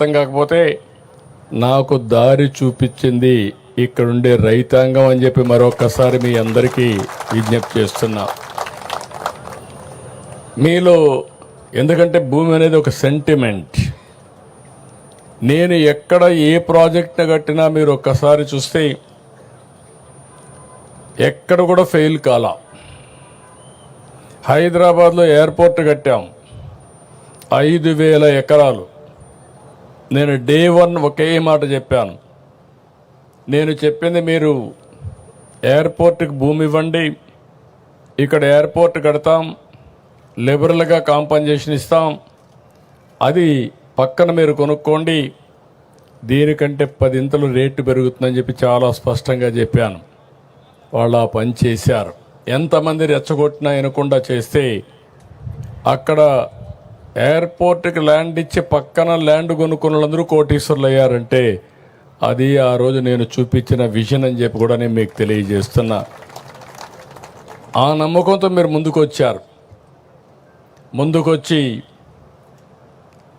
అర్థం కాకపోతే నాకు దారి చూపించింది ఇక్కడుండే రైతాంగం అని చెప్పి మరొకసారి మీ అందరికీ విజ్ఞప్తి చేస్తున్నా. మీలో ఎందుకంటే భూమి అనేది ఒక సెంటిమెంట్ నేను ఎక్కడ ఏ ప్రాజెక్ట్ని కట్టినా మీరు ఒక్కసారి చూస్తే ఎక్కడ కూడా ఫెయిల్ కాలా. హైదరాబాద్లో ఎయిర్పోర్ట్ కట్టాం. ఐదు వేల ఎకరాలు. నేను డే వన్ ఒకే మాట చెప్పాను. నేను చెప్పింది మీరు ఎయిర్పోర్ట్కి భూమి ఇవ్వండి ఇక్కడ ఎయిర్పోర్ట్ కడతాం లిబరల్గా కాంపన్సేషన్ ఇస్తాం అది పక్కన మీరు కొనుక్కోండి. దీనికంటే పదింతలు రేటు పెరుగుతుందని చెప్పి చాలా స్పష్టంగా చెప్పాను. వాళ్ళు ఆ పని చేశారు. ఎంతమంది రెచ్చగొట్టినా వినకుండా చేస్తే అక్కడ ఎయిర్పోర్ట్కి ల్యాండ్ ఇచ్చి పక్కన ల్యాండ్ కొనుక్కున్న వాళ్ళందరూ కోటీశ్వర్లు అయ్యారంటే అది ఆ రోజు నేను చూపించిన విజన్ అని చెప్పి కూడా నేను మీకు తెలియజేస్తున్నా. ఆ నమ్మకంతో మీరు ముందుకు వచ్చారు ముందుకొచ్చి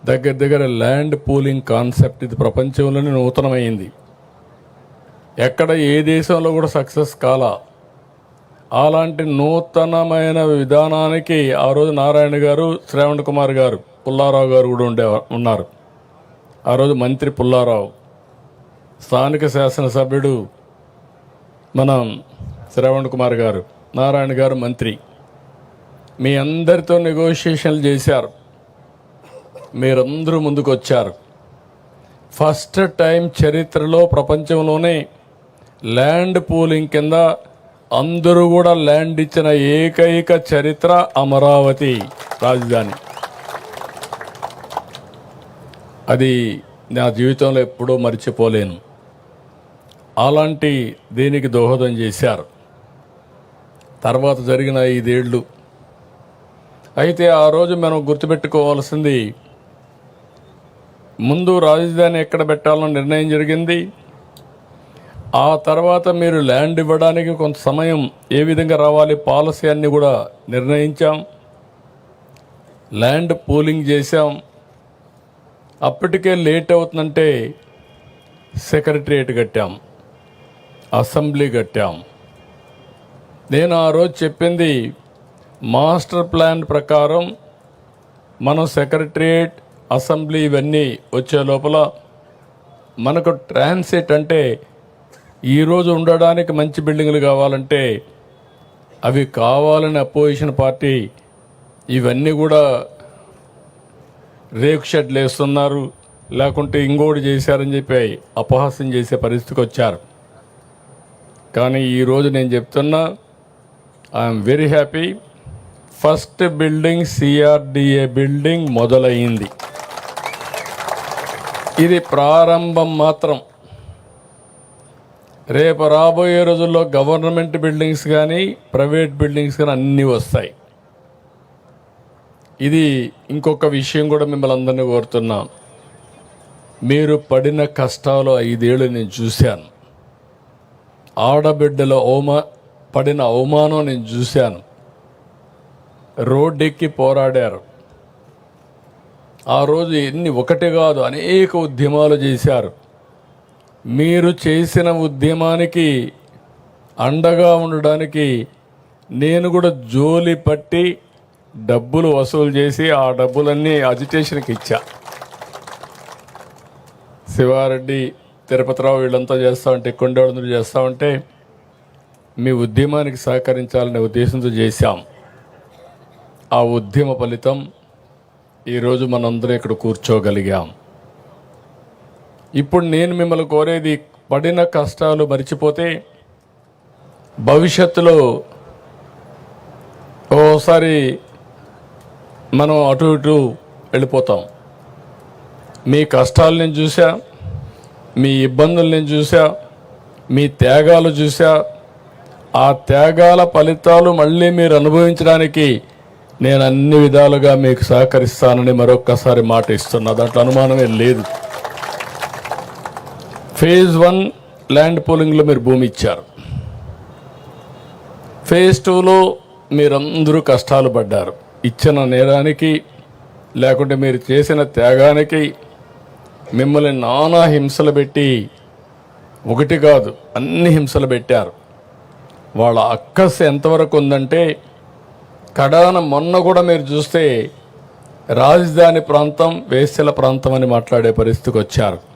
దగ్గర దగ్గర ల్యాండ్ పూలింగ్ కాన్సెప్ట్ ఇది ప్రపంచంలోనే నూతనమైంది. ఎక్కడ ఏ దేశంలో కూడా సక్సెస్ కాలా? అలాంటి నూతనమైన విధానానికి ఆ రోజు నారాయణ గారు శ్రావణ్ కుమార్ గారు పుల్లారావు గారు కూడా ఉండే ఉన్నారు. ఆ రోజు మంత్రి పుల్లారావు స్థానిక శాసనసభ్యుడు మనం శ్రావణ్ కుమార్ గారు నారాయణ గారు మంత్రి. మీ అందరితో నెగోషియేషన్లు చేశారు. మీరందరూ ముందుకు వచ్చారు. ఫస్ట్ టైం చరిత్రలో ప్రపంచంలోనే ల్యాండ్ పూలింగ్ కింద అందరూ కూడా ల్యాండ్ ఇచ్చిన ఏకైక చరిత్ర అమరావతి రాజధాని. అది నా జీవితంలో ఎప్పుడూ మర్చిపోలేను. అలాంటి దీనికి దోహదం చేశారు. తర్వాత జరిగిన ఐదేళ్ళు అయితే ఆ రోజు మనం గుర్తుపెట్టుకోవాల్సింది ముందు రాజధాని ఎక్కడ పెట్టాలని నిర్ణయం జరిగింది ఆ తర్వాత మీరు ల్యాండ్ ఇవ్వడానికి కొంత సమయం ఏ విధంగా రావాలి పాలసీ అన్ని కూడా నిర్ణయించాం. ల్యాండ్ పూలింగ్ చేశాం. అప్పటికే లేట్ అవుతుందంటే సెక్రటరియట్ కట్టాం. అసెంబ్లీ కట్టాం. నేను ఆ రోజు చెప్పింది మాస్టర్ ప్లాన్ ప్రకారం మనం సెక్రటరియట్ అసెంబ్లీ ఇవన్నీ వచ్చే లోపల మనకు ట్రాన్సిట్ అంటే ఈరోజు ఉండడానికి మంచి బిల్డింగ్లు కావాలంటే అవి కావాలని అపోజిషన్ పార్టీ ఇవన్నీ కూడా రేకు షెడ్లు వేస్తున్నారు. లేకుంటే ఇంకోటి చేశారని చెప్పి అపహాస్యం చేసే పరిస్థితికి వచ్చారు. కానీ ఈరోజు నేను చెప్తున్నా I'm very happy first building CRDA building మొదలైంది. ఇది ప్రారంభం మాత్రం. రేపు రాబోయే రోజుల్లో గవర్నమెంట్ బిల్డింగ్స్ కానీ ప్రైవేట్ బిల్డింగ్స్ కానీ అన్నీ వస్తాయి. ఇది ఇంకొక విషయం కూడా మిమ్మల్ని అందరినీ కోరుతున్నాం. మీరు పడిన కష్టాలు ఐదేళ్ళు నేను చూశాను. ఆడబిడ్డల అవమా పడిన అవమానం నేను చూశాను. రోడ్డెక్కి పోరాడారు. ఆ రోజు ఎన్ని ఒకటి కాదు అనేక ఉద్యమాలు చేశారు. మీరు చేసిన ఉద్యమానికి అండగా ఉండడానికి నేను కూడా జోలి పట్టి డబ్బులు వసూలు చేసి ఆ డబ్బులన్నీ అజిటేషన్కి ఇచ్చా. శివారెడ్డి తిరుపతిరావు వీళ్ళంతా చేస్తా ఉంటే కొండేళ్ళందరూ చేస్తా ఉంటే మీ ఉద్యమానికి సహకరించాలనే ఉద్దేశంతో చేశాం. ఆ ఉద్యమ ఫలితం ఈరోజు మనందరం ఇక్కడ కూర్చోగలిగాం. ఇప్పుడు నేను మిమ్మల్ని కోరేది పడిన కష్టాలు మర్చిపోతే భవిష్యత్తులో ఓసారి మనం అటు ఇటు వెళ్ళిపోతాం. మీ కష్టాలు నేను చూసా మీ ఇబ్బందులు నేను చూసా మీ త్యాగాలు చూసా ఆ త్యాగాల ఫలితాలు మళ్ళీ మీరు అనుభవించడానికి నేను అన్ని విధాలుగా మీకు సహకరిస్తానని మరొక్కసారి మాట ఇస్తున్నా. దాంట్లో అనుమానమే లేదు. ఫేజ్ వన్ ల్యాండ్ పోలింగ్లో మీరు భూమి ఇచ్చారు. ఫేజ్ టూలో మీరందరూ కష్టాలు పడ్డారు. ఇచ్చిన నేరానికి లేకుంటే మీరు చేసిన త్యాగానికి మిమ్మల్ని నానా హింసలు పెట్టి ఒకటి కాదు అన్ని హింసలు పెట్టారు. వాళ్ళ అక్కస్ ఎంతవరకు ఉందంటే కడాన మొన్న కూడా మీరు చూస్తే రాజధాని ప్రాంతం వేసెల ప్రాంతం అని మాట్లాడే పరిస్థితికి వచ్చారు.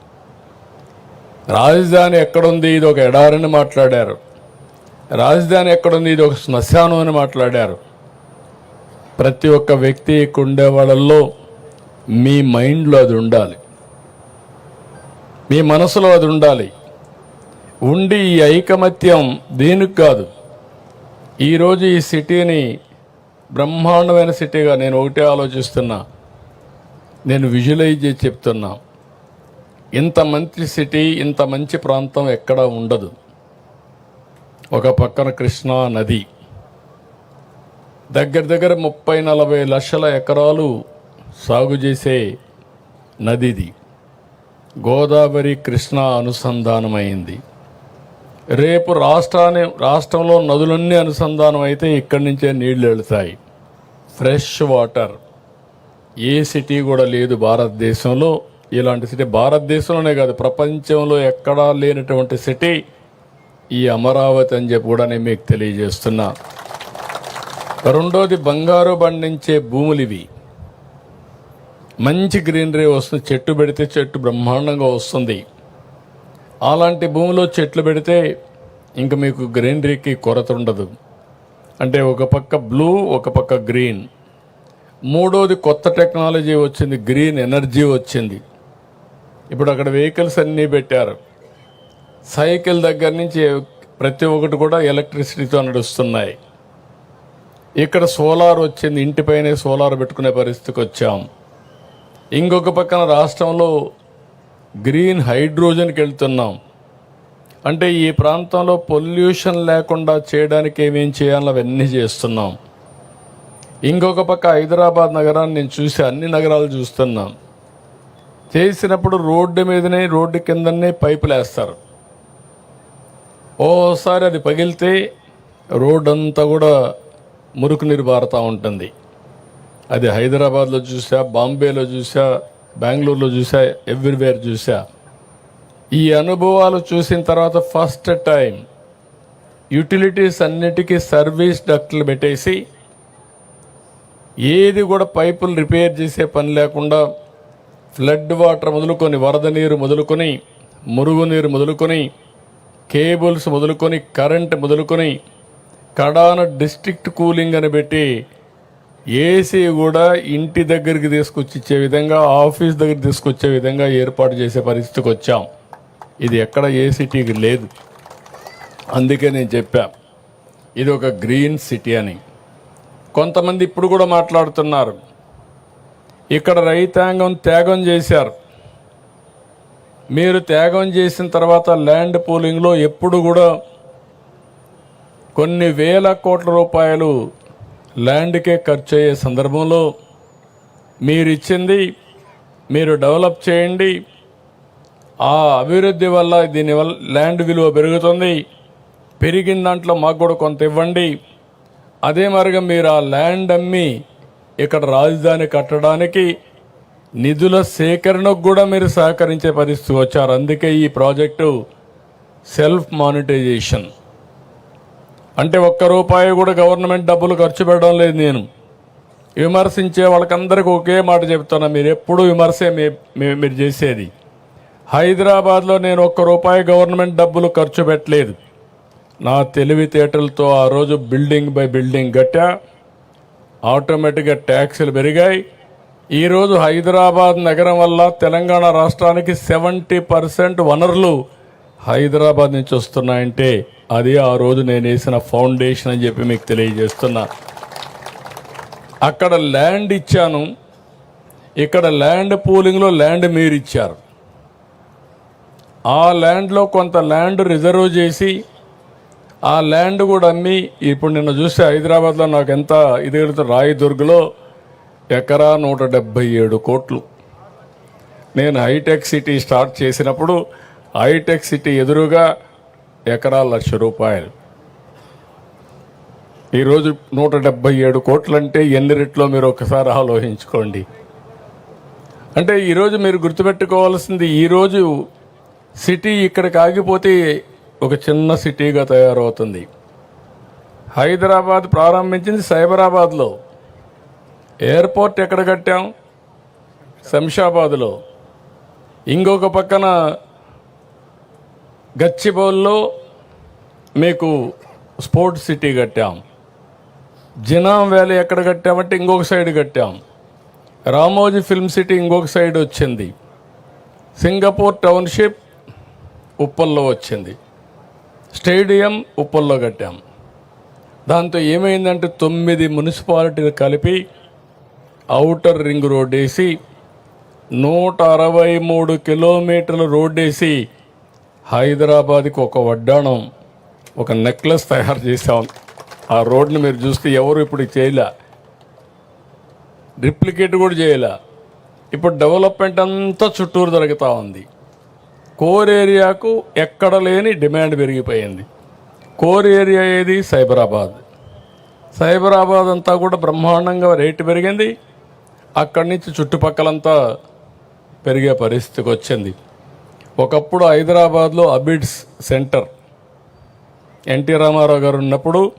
రాజధాని ఎక్కడుంది? ఇది ఒక ఎడారని మాట్లాడారు. రాజధాని ఎక్కడుంది? ఇది ఒక శ్మశానం అని మాట్లాడారు. ప్రతి ఒక్క వ్యక్తి ఉండే వాళ్ళల్లో మీ మైండ్లో అది ఉండాలి. మీ మనసులో అది ఉండాలి. ఉండి ఈ ఐకమత్యం దేనికి కాదు? ఈరోజు ఈ సిటీని బ్రహ్మాండమైన సిటీగా నేను ఒకటే ఆలోచిస్తున్నా. నేను విజువలైజ్ చేసి చెప్తున్నా. ఇంత మంచి సిటీ ఇంత మంచి ప్రాంతం ఎక్కడ ఉండదు. ఒక పక్కన కృష్ణా నది. దగ్గర దగ్గర ముప్పై నలభై లక్షల ఎకరాలు సాగు చేసే నదిది. గోదావరి కృష్ణా అనుసంధానమైంది. రేపు రాష్ట్రాన్ని రాష్ట్రంలో నదులన్నీ అనుసంధానం అయితే ఇక్కడి నుంచే నీళ్ళు వెళతాయి. Fresh water. ఏ సిటీ కూడా లేదు భారతదేశంలో. ఇలాంటి సిటీ భారతదేశంలోనే కాదు ప్రపంచంలో ఎక్కడా లేనటువంటి సిటీ ఈ అమరావతి అని చెప్పి కూడా నేను మీకు తెలియజేస్తున్నా. రెండోది బంగారు పండించే భూములు ఇవి. మంచి గ్రీనరీ వస్తుంది చెట్టు పెడితే చెట్టు బ్రహ్మాండంగా వస్తుంది. అలాంటి భూమిలో చెట్లు పెడితే ఇంక మీకు గ్రీనరీకి కొరత ఉండదు. అంటే ఒక పక్క బ్లూ ఒక పక్క గ్రీన్. మూడోది కొత్త టెక్నాలజీ వచ్చింది గ్రీన్ ఎనర్జీ వచ్చింది. ఇప్పుడు అక్కడ వెహికల్స్ అన్నీ పెట్టారు. సైకిల్ దగ్గర నుంచి ప్రతి ఒక్కటి కూడా ఎలక్ట్రిసిటీతో నడుస్తున్నాయి. ఇక్కడ సోలార్ వచ్చింది ఇంటిపైనే సోలార్ పెట్టుకునే పరిస్థితికి వచ్చాం. ఇంకొక పక్కన రాష్ట్రంలో గ్రీన్ హైడ్రోజన్కి వెళ్తున్నాం. అంటే ఈ ప్రాంతంలో పొల్యూషన్ లేకుండా చేయడానికి ఏమేం చేయాలో అవన్నీ చేస్తున్నాం. ఇంకొక పక్క హైదరాబాద్ నగరాన్ని నేను చూసి అన్ని నగరాలు చూస్తున్నాం. చేసినప్పుడు రోడ్డు మీదనే రోడ్డు కిందనే పైపులు వేస్తారు ఓసారి అది పగిలితే రోడ్ అంతా కూడా మురుకు నీరు బారుతూ ఉంటుంది. అది హైదరాబాద్లో చూసా బాంబేలో చూసా బెంగళూరులో చూసా ఎవ్రీవేర్ చూసా. ఈ అనుభవాలు చూసిన తర్వాత ఫస్ట్ టైం యూటిలిటీస్ అన్నిటికీ సర్వీస్ డక్ట్లు పెట్టేసి ఏది కూడా పైపులు రిపేర్ చేసే పని లేకుండా ఫ్లడ్ వాటర్ మొదలుకొని వరద నీరు మొదలుకొని మురుగునీరు మొదలుకొని కేబుల్స్ మొదలుకొని కరెంట్ మొదలుకొని కడాన డిస్ట్రిక్ట్ కూలింగ్ అని పెట్టి ఏసీ కూడా ఇంటి దగ్గరికి తీసుకొచ్చి ఇచ్చే విధంగా ఆఫీస్ దగ్గర తీసుకొచ్చే విధంగా ఏర్పాటు చేసే పరిస్థితికి వచ్చాం. ఇది ఎక్కడ ఏసీటీకి లేదు. అందుకే నేను చెప్పా ఇది ఒక గ్రీన్ సిటీ అని. కొంతమంది ఇప్పుడు కూడా మాట్లాడుతున్నారు ఇక్కడ రైతాంగం త్యాగం చేశారు. మీరు త్యాగం చేసిన తర్వాత ల్యాండ్ పూలింగ్లో ఎప్పుడు కూడా కొన్ని వేల కోట్ల రూపాయలు ల్యాండ్కే ఖర్చు అయ్యే సందర్భంలో మీరు ఇచ్చింది మీరు డెవలప్ చేయండి. ఆ అభివృద్ధి వల్ల దీనివల్ల ల్యాండ్ విలువ పెరుగుతుంది. పెరిగిన దాంట్లో మాకు కూడా కొంత ఇవ్వండి. అదే మరిగా మీరు ఆ ల్యాండ్ అమ్మి ఇక్కడ రాజధాని కట్టడానికి నిధుల సేకరణకు కూడా మీరు సహకరించే పరిస్థితి వచ్చారు. అందుకే ఈ ప్రాజెక్టు సెల్ఫ్ మానిటైజేషన్. అంటే ఒక్క రూపాయి కూడా గవర్నమెంట్ డబ్బులు ఖర్చు పెట్టడం లేదు నేను. విమర్శించే వాళ్ళకందరికీ ఒకే మాట చెప్తున్నా మీరు ఎప్పుడు విమర్శే మీ- మీరు చేసేది. హైదరాబాద్లో నేను ఒక్క రూపాయి గవర్నమెంట్ డబ్బులు ఖర్చు పెట్టలేదు. నా తెలివితేటలతో ఆ రోజు బిల్డింగ్ బై బిల్డింగ్ కట్టా. ఆటోమేటిక్గా ట్యాక్సులు పెరిగాయి. ఈరోజు హైదరాబాద్ నగరం వల్ల తెలంగాణ రాష్ట్రానికి సెవెంటీ పర్సెంట్ వనరులు హైదరాబాద్ నుంచి వస్తున్నాయంటే అది ఆ రోజు నేను వేసిన ఫౌండేషన్ అని చెప్పి మీకు తెలియజేస్తున్నా. అక్కడ ల్యాండ్ ఇచ్చాను. ఇక్కడ ల్యాండ్ పూలింగ్లో ల్యాండ్ మీరు ఇచ్చారు ఆ ల్యాండ్లో కొంత ల్యాండ్ రిజర్వ్ చేసి ఆ ల్యాండ్ కూడా అమ్మి ఇప్పుడు నిన్న చూస్తే హైదరాబాద్లో నాకు ఎంత ఇది కడుతుంది రాయదుర్గ్లో ఎకరా నూట డెబ్బై ఏడు కోట్లు. నేను హైటెక్ సిటీ స్టార్ట్ చేసినప్పుడు హైటెక్ సిటీ ఎదురుగా ఎకరా లక్ష రూపాయలు. ఈరోజు నూట డెబ్బై ఏడు కోట్లంటే ఎన్ని రెట్లో మీరు ఒకసారి ఆలోచించుకోండి. అంటే ఈరోజు మీరు గుర్తుపెట్టుకోవాల్సింది ఈరోజు సిటీ ఇక్కడికి ఆగిపోతే ఒక చిన్న సిటీగా తయారవుతుంది. హైదరాబాద్ ప్రారంభించింది సైబరాబాద్లో. ఎయిర్పోర్ట్ ఎక్కడ కట్టాం? శంషాబాద్లో. ఇంకొక పక్కన గచ్చిబౌల్లో మీకు స్పోర్ట్స్ సిటీ కట్టాం. జినాం వ్యాలీ ఎక్కడ కట్టామంటే ఇంకొక సైడ్ కట్టాం. రామోజీ ఫిల్మ్ సిటీ ఇంకొక సైడ్ వచ్చింది. సింగపూర్ టౌన్షిప్ ఉప్పల్లో వచ్చింది. స్టేడియం ఉప్పల్లో కట్టాం. దాంతో ఏమైందంటే తొమ్మిది మున్సిపాలిటీలు కలిపి ఔటర్ రింగ్ రోడ్ వేసి నూట అరవై మూడు కిలోమీటర్ల రోడ్ వేసి హైదరాబాద్కి ఒక వడ్డాణం ఒక నెక్లెస్ తయారు చేసాం ఆ రోడ్ని మీరు చూస్తే ఎవరు ఇప్పుడు చేయలే. రిప్లికేట్ కూడా చేయలే. ఇప్పుడు డెవలప్మెంట్ అంతా చుట్టూరు జరుగుతూ ఉంది. కోర్ ఏరియాకు ఎక్కడ లేని డిమాండ్ పెరిగిపోయింది. కోర్ ఏరియా ఏది? సైబరాబాద్. సైబరాబాద్ అంతా కూడా బ్రహ్మాండంగా రేటు పెరిగింది. అక్కడి నుంచి చుట్టుపక్కలంతా పెరిగే పరిస్థితికి వచ్చింది. ఒకప్పుడు హైదరాబాద్లో అబిడ్స్ సెంటర్. ఎన్టీ రామారావు గారు ఉన్నప్పుడు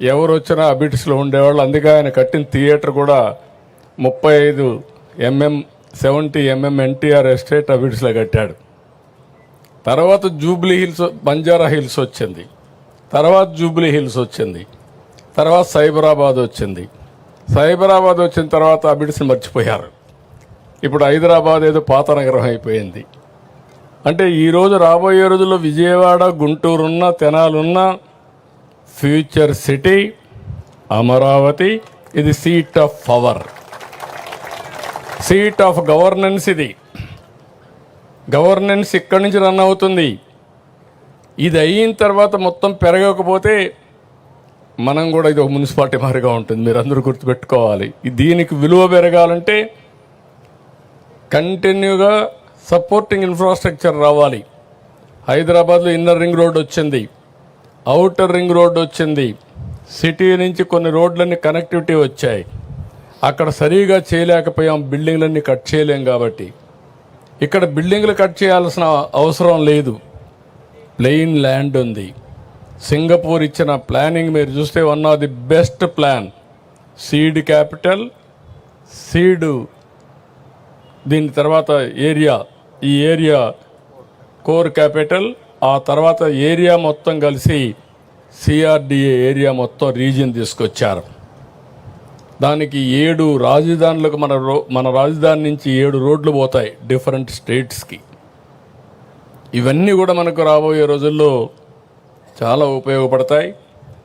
ఎవరు వచ్చినా అబిడ్స్లో ఉండేవాళ్ళు. అందుకే ఆయన కట్టిన థియేటర్ కూడా ముప్పై ఐదు MM seventy MM NTR estate అబిడ్స్లో కట్టాడు. తర్వాత జూబ్లీ హిల్స్ బంజారా హిల్స్ వచ్చింది. తర్వాత జూబ్లీ హిల్స్ వచ్చింది. తర్వాత సైబరాబాద్ వచ్చింది. సైబరాబాద్ వచ్చిన తర్వాత ఆ బిడ్స్ని మర్చిపోయారు. ఇప్పుడు హైదరాబాద్ ఏదో పాత నగరం అయిపోయింది. అంటే ఈరోజు రాబోయే రోజుల్లో విజయవాడ గుంటూరున్న తెనాలున్న ఫ్యూచర్ సిటీ అమరావతి ఇది seat of power. Seat of governance ఇది. గవర్నెన్స్ ఇక్కడి నుంచి రన్ అవుతుంది. ఇది అయిన తర్వాత మొత్తం పెరగకపోతే మనం కూడా ఇది ఒక మున్సిపాలిటీ మారిగా ఉంటుంది. మీరు అందరూ గుర్తుపెట్టుకోవాలి దీనికి విలువ పెరగాలంటే కంటిన్యూగా సపోర్టింగ్ ఇన్ఫ్రాస్ట్రక్చర్ రావాలి. హైదరాబాద్లో ఇన్నర్ రింగ్ రోడ్ వచ్చింది. అవుటర్ రింగ్ రోడ్ వచ్చింది. సిటీ నుంచి కొన్ని రోడ్లన్నీ కనెక్టివిటీ వచ్చాయి. అక్కడ సరిగా చేయలేకపోయాం. బిల్డింగ్లన్నీ కట్ చేయలేం కాబట్టి. ఇక్కడ బిల్డింగ్లు కట్ చేయాల్సిన అవసరం లేదు. ప్లెయిన్ ల్యాండ్ ఉంది. సింగపూర్ ఇచ్చిన ప్లానింగ్ మీరు చూస్తే one of the best plan. Seed capital seed దీని తర్వాత ఏరియా ఈ ఏరియా కోర్ క్యాపిటల్ ఆ తర్వాత ఏరియా మొత్తం కలిసి సిఆర్డిఏ ఏరియా మొత్తం రీజియన్ తీసుకొచ్చారు. దానికి ఏడు రాజధానులకు మన రో మన రాజధాని నుంచి ఏడు రోడ్లు పోతాయి డిఫరెంట్ స్టేట్స్కి ఇవన్నీ కూడా మనకు రాబోయే రోజుల్లో చాలా ఉపయోగపడతాయి.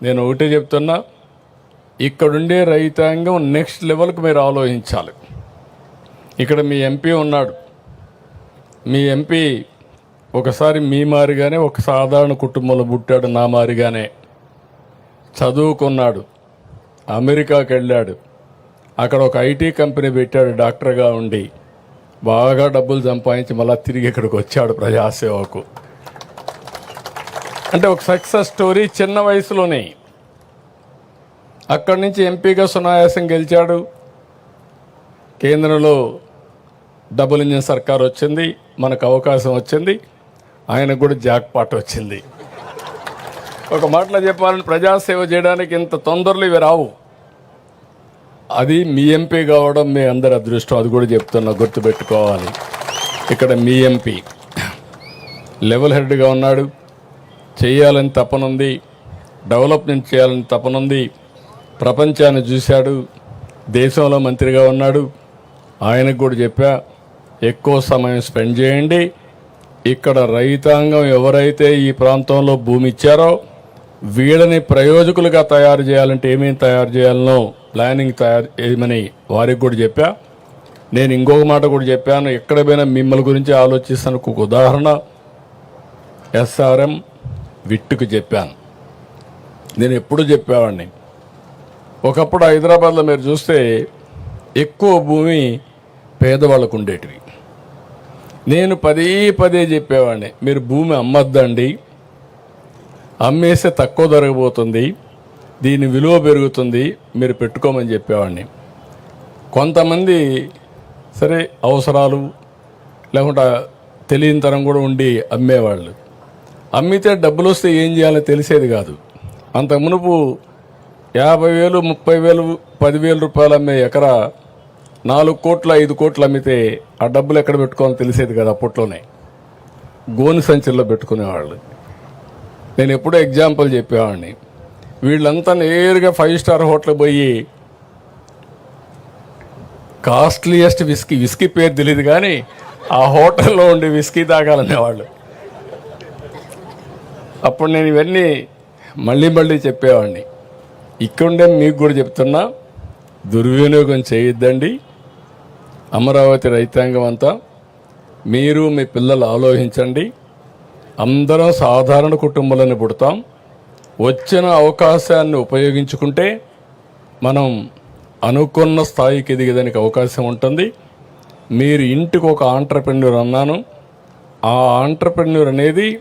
నేను ఒకటే చెప్తున్నా ఇక్కడుండే రైతాంగం నెక్స్ట్ లెవెల్కి మీరు ఆలోచించాలి. ఇక్కడ మీ ఎంపీ ఉన్నాడు. మీ ఎంపీ ఒకసారి మీ మారిగానే ఒక సాధారణ కుటుంబంలో పుట్టాడు నా మారిగానే. చదువుకున్నాడు. అమెరికాకి వెళ్ళాడు. అక్కడ ఒక ఐటీ కంపెనీ పెట్టాడు డాక్టర్గా ఉండి. బాగా డబ్బులు సంపాదించి మళ్ళీ తిరిగి ఇక్కడికి వచ్చాడు ప్రజాసేవకు. అంటే ఒక సక్సెస్ స్టోరీ చిన్న వయసులోనే. అక్కడి నుంచి ఎంపీగా సునాయాసం గెలిచాడు. కేంద్రంలో డబుల్ ఇంజిన్ సర్కార్ వచ్చింది మనకు అవకాశం వచ్చింది ఆయనకు కూడా జాక్ పాట్ వచ్చింది. ఒక మాటలో చెప్పాలని ప్రజాసేవ చేయడానికి ఇంత తొందరలు ఇవి రావు. అది మీ ఎంపీ కావడం మీ అందరి అదృష్టం అది కూడా చెప్తున్నా గుర్తుపెట్టుకోవాలి. ఇక్కడ మీ ఎంపీ లెవెల్ హెడ్గా ఉన్నాడు. చేయాలని తపనుంది. డెవలప్మెంట్ చేయాలని తపనుంది. ప్రపంచాన్ని చూశాడు. దేశంలో మంత్రిగా ఉన్నాడు. ఆయనకు కూడా చెప్పా ఎక్కువ సమయం స్పెండ్ చేయండి. ఇక్కడ రైతాంగం ఎవరైతే ఈ ప్రాంతంలో భూమి ఇచ్చారో వీళ్ళని ప్రయోజకులుగా తయారు చేయాలంటే ఏమేమి తయారు చేయాలనో ప్లానింగ్ తయారు చేయమని వారికి కూడా చెప్పా. నేను ఇంకొక మాట కూడా చెప్పాను. ఎక్కడ పోయినా మిమ్మల్ని గురించి ఆలోచిస్తాను. ఒక ఉదాహరణ ఎస్ఆర్ఎం విట్టుకు చెప్పాను. నేను ఎప్పుడు చెప్పేవాడిని. ఒకప్పుడు హైదరాబాద్లో మీరు చూస్తే ఎక్కువ భూమి పేదవాళ్ళకు ఉండేటివి. నేను పదే పదే చెప్పేవాడిని. మీరు భూమి అమ్మద్దండి. అమ్మేస్తే తక్కువ దొరకబోతుంది దీని విలువ పెరుగుతుంది మీరు పెట్టుకోమని చెప్పేవాడిని. కొంతమంది సరే అవసరాలు లేకుండా తెలియని తరం కూడా ఉండి అమ్మేవాళ్ళు. అమ్మితే డబ్బులు వస్తే ఏం చేయాలో తెలిసేది కాదు. అంత మునుపు యాభై వేలు ముప్పై వేలు పదివేల రూపాయలు అమ్మే ఎకరా నాలుగు కోట్లు ఐదు కోట్లు అమ్మితే ఆ డబ్బులు ఎక్కడ పెట్టుకోవాలో తెలిసేది కదా అప్పట్లోనే. గోని సంచుల్లో పెట్టుకునేవాళ్ళు. నేను ఎప్పుడూ ఎగ్జాంపుల్ చెప్పేవాడిని. వీళ్ళంతా నేరుగా ఫైవ్ స్టార్ హోటల్ పోయి కాస్ట్లీయెస్ట్ విస్కీ విస్కీ పేరు తెలియదు కానీ ఆ హోటల్లో ఉండి విస్కీ తాగాలనేవాళ్ళు. అప్పుడు నేను ఇవన్నీ మళ్ళీ మళ్ళీ చెప్పేవాడిని. ఇక్కడుండే మీకు కూడా చెప్తున్నా దుర్వినియోగం చేయొద్దండి. అమరావతి రైతాంగం అంతా మీరు మీ పిల్లలు ఆలోచించండి. అందరం సాధారణ కుటుంబాలను పుడతాం. వచ్చిన అవకాశాన్ని ఉపయోగించుకుంటే మనం అనుకున్న స్థాయికి ఎదిగేదానికి అవకాశం ఉంటుంది. మీరు ఇంటికి ఒక ఆంటర్ప్రెన్యూర్ అన్నాను. ఆ ఆంటర్ప్రెన్యూర్ అనేది